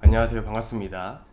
안녕하세요. 반갑습니다.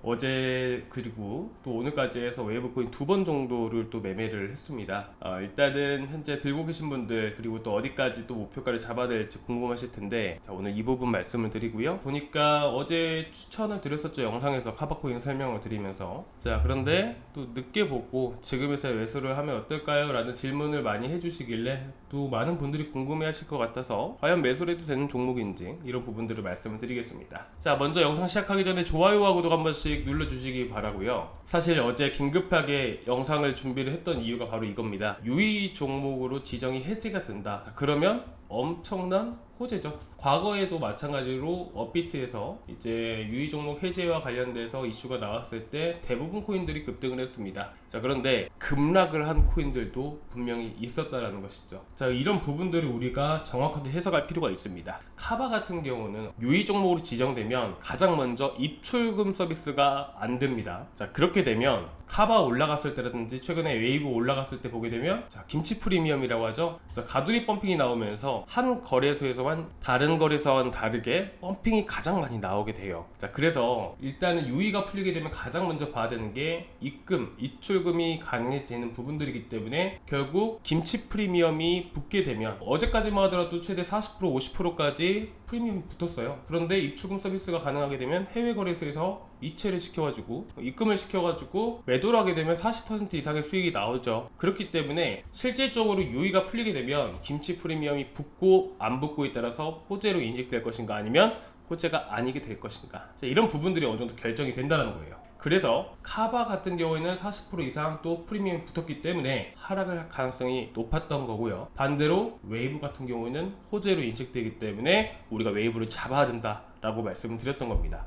자, 어제 그리고 또 오늘까지 해서 웨이브 코인 두 번 정도를 또 매매를 했습니다. 어, 일단은 현재 들고 계신 분들 그리고 또 어디까지 또 목표가를 잡아야 될지 궁금하실 텐데 자, 오늘 이 부분 말씀을 드리고요. 보니까 어제 추천을 드렸었죠. 영상에서 카바코인 설명을 드리면서 자, 그런데 또 늦게 보고 지금에서 매수를 하면 어떨까요? 라는 질문을 많이 해주시길래 또 많은 분들이 궁금해 하실 것 같아서 과연 매수를 해도 되는 종목인지 이런 부분들을 말씀을 드리겠습니다. 자, 먼저 영상 시작하기 전에 좋아요와 구독 한 번씩 눌러주시기 바라고요. 사실 어제 긴급하게 영상을 준비를 했던 이유가 바로 이겁니다. 유의 종목으로 지정이 해지가 된다. 자, 그러면 엄청난 호재죠. 과거에도 마찬가지로 업비트에서 이제 유의 종목 해제와 관련돼서 이슈가 나왔을 때 대부분 코인들이 급등을 했습니다. 자, 그런데 급락을 한 코인들도 분명히 있었다라는 것이죠. 자, 이런 부분들을 우리가 정확하게 해석할 필요가 있습니다. 카바 같은 경우는 유의 종목으로 지정되면 가장 먼저 입출금 서비스가 안 됩니다. 자, 그렇게 되면 카바 올라갔을 때라든지 최근에 웨이브 올라갔을 때 보게 되면 자, 김치 프리미엄이라고 하죠. 자, 가두리 펌핑이 나오면서 한 거래소에서만 다른 거래소와는 다르게 펌핑이 가장 많이 나오게 돼요. 자, 그래서 일단은 유의가 풀리게 되면 가장 먼저 봐야 되는 게 입금, 입출금이 가능해지는 부분들이기 때문에 결국 김치 프리미엄이 붙게 되면 어제까지만 하더라도 최대 40% 50%까지 프리미엄이 붙었어요. 그런데 입출금 서비스가 가능하게 되면 해외 거래소에서 이체를 시켜가지고 입금을 시켜가지고 매도를 하게 되면 40% 이상의 수익이 나오죠. 그렇기 때문에 실질적으로 유의가 풀리게 되면 김치 프리미엄이 붙고 안 붙고에 따라서 호재로 인식될 것인가 아니면 호재가 아니게 될 것인가 자, 이런 부분들이 어느 정도 결정이 된다는 거예요. 그래서 카바 같은 경우에는 40% 이상 또 프리미엄이 붙었기 때문에 하락을 할 가능성이 높았던 거고요. 반대로 웨이브 같은 경우에는 호재로 인식되기 때문에 우리가 웨이브를 잡아야 된다라고 말씀을 드렸던 겁니다.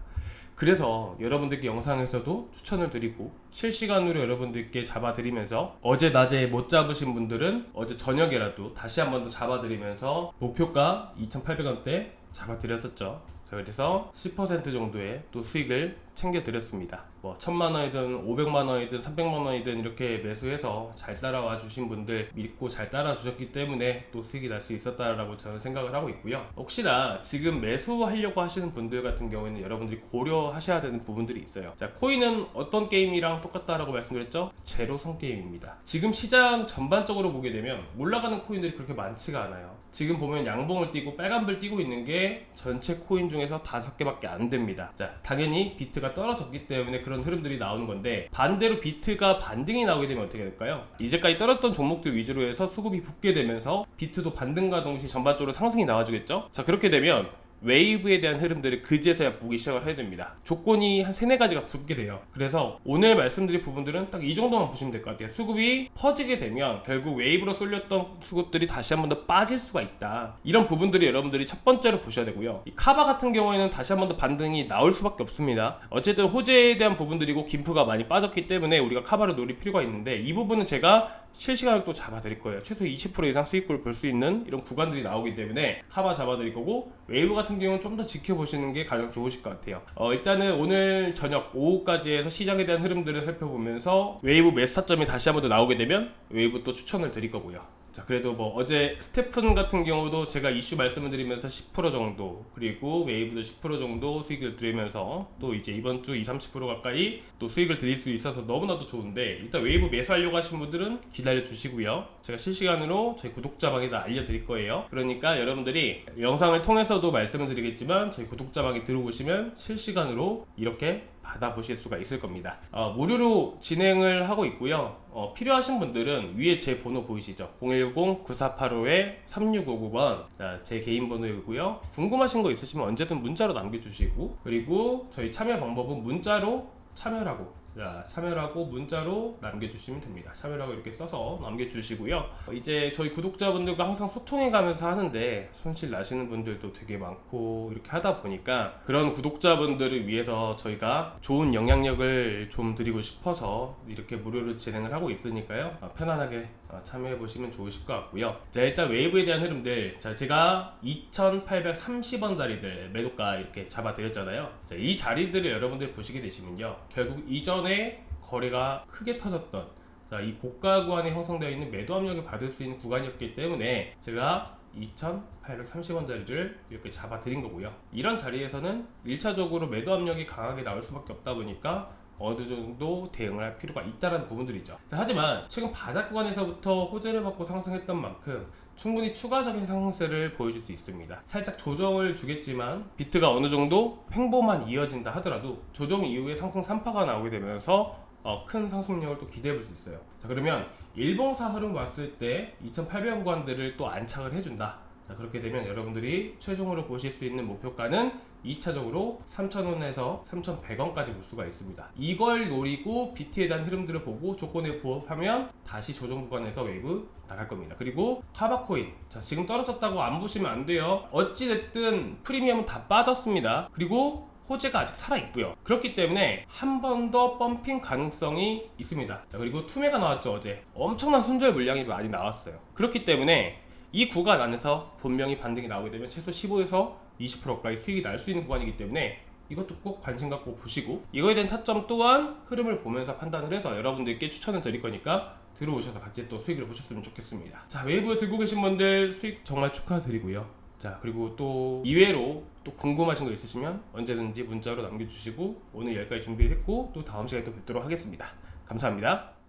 그래서 여러분들께 영상에서도 추천을 드리고 실시간으로 여러분들께 잡아드리면서 어제 낮에 못 잡으신 분들은 어제 저녁에라도 다시 한 번 더 잡아드리면서 목표가 2,800원대 잡아드렸었죠. 자, 그래서 10% 정도의 또 수익을 챙겨드렸습니다. 뭐, 천만 원이든 500만 원이든 300만 원이든 이렇게 매수해서 잘 따라와 주신 분들 믿고 잘 따라 주셨기 때문에 또 수익이 날 수 있었다라고 저는 생각을 하고 있고요. 혹시나 지금 매수하려고 하시는 분들 같은 경우에는 여러분들이 고려하셔야 되는 부분들이 있어요. 자, 코인은 어떤 게임이랑 똑같다라고 말씀드렸죠? 제로성 게임입니다. 지금 시장 전반적으로 보게 되면 올라가는 코인들이 그렇게 많지가 않아요. 지금 보면 양봉을 띄고 빨간불 띄고 있는 게 전체 코인 중에서 다섯 개밖에 안 됩니다. 자, 당연히 비트 가 떨어졌기 때문에 그런 흐름들이 나오는 건데 반대로 비트가 반등이 나오게 되면 어떻게 될까요? 이제까지 떨었던 종목들 위주로 해서 수급이 붙게 되면서 비트도 반등과 동시에 전반적으로 상승이 나와주겠죠? 자, 그렇게 되면 웨이브에 대한 흐름들을 그제서야 보기 시작을 해야 됩니다. 조건이 한 세네 가지가 붙게 돼요. 그래서 오늘 말씀드릴 부분들은 딱 이 정도만 보시면 될 것 같아요. 수급이 퍼지게 되면 결국 웨이브로 쏠렸던 수급들이 다시 한 번 더 빠질 수가 있다. 이런 부분들이 여러분들이 첫 번째로 보셔야 되고요. 이 카바 같은 경우에는 다시 한 번 더 반등이 나올 수밖에 없습니다. 어쨌든 호재에 대한 부분들이고 김프가 많이 빠졌기 때문에 우리가 카바를 노릴 필요가 있는데 이 부분은 제가 실시간으로 또 잡아드릴 거예요. 최소 20% 이상 수익을 볼 수 있는 이런 구간들이 나오기 때문에 카바 잡아드릴 거고 웨이브 같은 경우는 좀 더 지켜보시는 게 가장 좋으실 것 같아요. 어, 일단은 오늘 저녁 오후까지 해서 시장에 대한 흐름들을 살펴보면서 웨이브 매수 타점이 다시 한 번 더 나오게 되면 웨이브 또 추천을 드릴 거고요. 자 그래도 뭐 어제 스테픈 같은 경우도 제가 이슈 말씀을 드리면서 10% 정도 그리고 웨이브도 10% 정도 수익을 드리면서 또 이제 이번 주 20, 30% 가까이 또 수익을 드릴 수 있어서 너무나도 좋은데 일단 웨이브 매수하려고 하신 분들은 기다려 주시고요. 제가 실시간으로 저희 구독자방에다 알려드릴 거예요. 그러니까 여러분들이 영상을 통해서도 말씀을 드리겠지만 저희 구독자방에 들어오시면 실시간으로 이렇게 받아보실 수가 있을 겁니다. 어, 무료로 진행을 하고 있고요. 어, 필요하신 분들은 위에 제 번호 보이시죠? 010-9485-3659번 제 개인 번호이고요. 궁금하신 거 있으시면 언제든 문자로 남겨주시고 그리고 저희 참여 방법은 문자로 참여라고 자, 참여라고 문자로 남겨주시면 됩니다. 참여라고 이렇게 써서 남겨주시고요. 이제 저희 구독자분들과 항상 소통해 가면서 하는데 손실 나시는 분들도 되게 많고 이렇게 하다 보니까 그런 구독자분들을 위해서 저희가 좋은 영향력을 좀 드리고 싶어서 이렇게 무료로 진행을 하고 있으니까요. 어, 편안하게 어, 참여해 보시면 좋으실 것 같고요. 자, 일단 웨이브에 대한 흐름들. 자, 제가 2,830원 자리들 매도가 이렇게 잡아드렸잖아요. 자, 이 자리들을 여러분들 보시게 되시면요. 결국 이전 에 거래가 크게 터졌던 자, 이 고가 구간에 형성되어 있는 매도 압력을 받을 수 있는 구간이었기 때문에 제가 2,830원짜리를 이렇게 잡아 드린 거고요. 이런 자리에서는 1차적으로 매도 압력이 강하게 나올 수밖에 없다 보니까 어느 정도 대응을 할 필요가 있다는 부분들이죠. 자, 하지만 최근 바닥 구간에서부터 호재를 받고 상승했던 만큼 충분히 추가적인 상승세를 보여줄 수 있습니다. 살짝 조정을 주겠지만 비트가 어느 정도 횡보만 이어진다 하더라도 조정 이후에 상승 3파가 나오게 되면서 어, 큰 상승력을 또 기대해 볼 수 있어요. 자 그러면 일봉사 흐름 왔을 때 2,800원 구간들을 또 안착을 해준다. 자 그렇게 되면 여러분들이 최종으로 보실 수 있는 목표가는 2차적으로 3,000원에서 3,100원까지 볼 수가 있습니다. 이걸 노리고 BT에 대한 흐름들을 보고 조건에 부합하면 다시 조정 구간에서 웨이브 나갈 겁니다. 그리고 카바코인. 자, 지금 떨어졌다고 안 보시면 안 돼요. 어찌됐든 프리미엄은 다 빠졌습니다. 그리고 호재가 아직 살아있고요. 그렇기 때문에 한 번 더 펌핑 가능성이 있습니다. 자, 그리고 투매가 나왔죠, 어제. 엄청난 손절 물량이 많이 나왔어요. 그렇기 때문에 이 구간 안에서 분명히 반등이 나오게 되면 최소 15에서 20%까지 수익이 날 수 있는 구간이기 때문에 이것도 꼭 관심 갖고 보시고 이거에 대한 타점 또한 흐름을 보면서 판단을 해서 여러분들께 추천을 드릴 거니까 들어오셔서 같이 또 수익을 보셨으면 좋겠습니다. 자 외부에 들고 계신 분들 수익 정말 축하드리고요. 자 그리고 또 이외로 또 궁금하신 거 있으시면 언제든지 문자로 남겨주시고 오늘 여기까지 준비를 했고 또 다음 시간에 또 뵙도록 하겠습니다. 감사합니다.